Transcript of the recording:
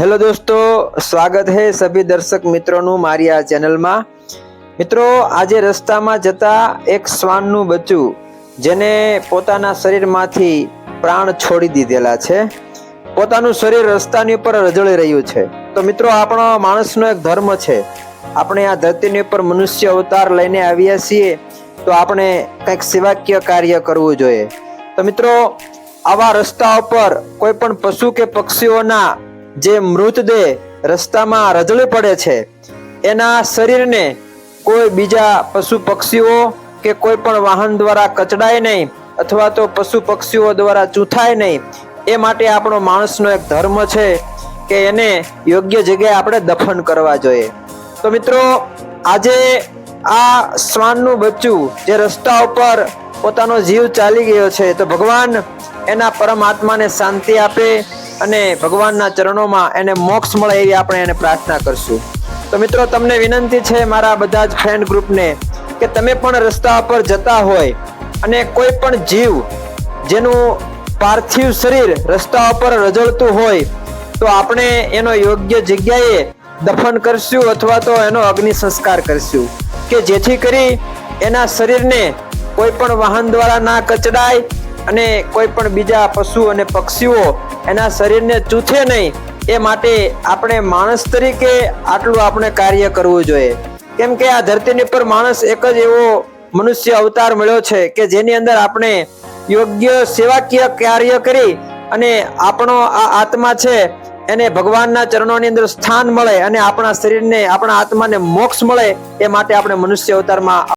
Hello દોસ્તો, સ્વાગત હે સભી દર્શક મિત્રોનું મારી આ ચેનલમાં. મિત્રો, આજે રસ્તામાં જતા એક શ્વાનનું બચ્ચું, જેને પોતાના શરીરમાંથી પ્રાણ છોડી દીધેલા છે. પોતાનું શરીર રસ્તાની ઉપર રજળી રહ્યું છે. તો મિત્રો, આપણો માણસનો એક ધર્મ છે. આપણે આ ધરતીની ઉપર મનુષ્ય અવતાર લઈને આવ્યા છીએ, તો આપણે કંઈક સેવાકીય કાર્ય કરવું જોઈએ. તો મિત્રો, આવા રસ્તા ઉપર કોઈ પણ પશુ કે પક્ષીઓના જે મૃતદેહ રસ્તામાં રજળી પડે છે, એના શરીરને કોઈ બીજા પશુ પક્ષીઓ કે કોઈ પણ વાહન દ્વારા કચડાય નહીં અથવા તો પશુ પક્ષીઓ દ્વારા ચૂથાય નહીં, એ માટે આપણો માણસનો એક ધર્મ છે કે એને યોગ્ય જગ્યાએ આપણે દફન કરવા જોઈએ. તો મિત્રો, આજે આ શ્વાનનું બચ્ચું જે રસ્તા ઉપર પોતાનો જીવ ચાલી ગયો છે, તો ભગવાન એના પરમાત્માને શાંતિ આપે અને ભગવાનના ચરણોમાં એને મોક્ષ મળે એવી આપણે એને પ્રાર્થના કરશું. તો મિત્રો, તમને વિનંતી છે મારા બધા જ ફ્રેન્ડ ગ્રુપને કે તમે પણ રસ્તા પર જતા હોય અને કોઈ પણ જીવ જેનું પાર્થિવ શરીર રસ્તા ઉપર રજળતું હોય, તો આપણે એનો યોગ્ય જગ્યાએ દફન કરશું અથવા તો એનો અગ્નિ સંસ્કાર કરશું. કે જેથી કરી એના શરીરને કોઈ પણ વાહન દ્વારા ના કચડાય અને કોઈ પણ બીજા પશુ અને પક્ષીઓ એના શરીરને ચૂથે નહીં, એ માટે આપણે માણસ તરીકે આટલું આપણે કાર્ય કરવું જોઈએ. કેમ કે આ ધરતીની પર માણસ એક જ એવો મનુષ્ય અવતાર મળ્યો છે કે જેની અંદર આપણે યોગ્ય સેવાકીય કાર્ય કરી અને આપણો આ આત્મા છે, એને ભગવાનના ચરણોની અંદર સ્થાન મળે અને આપણા શરીરને, આપણા આત્માને મોક્ષ મળે, એ માટે આપણે મનુષ્ય અવતારમાં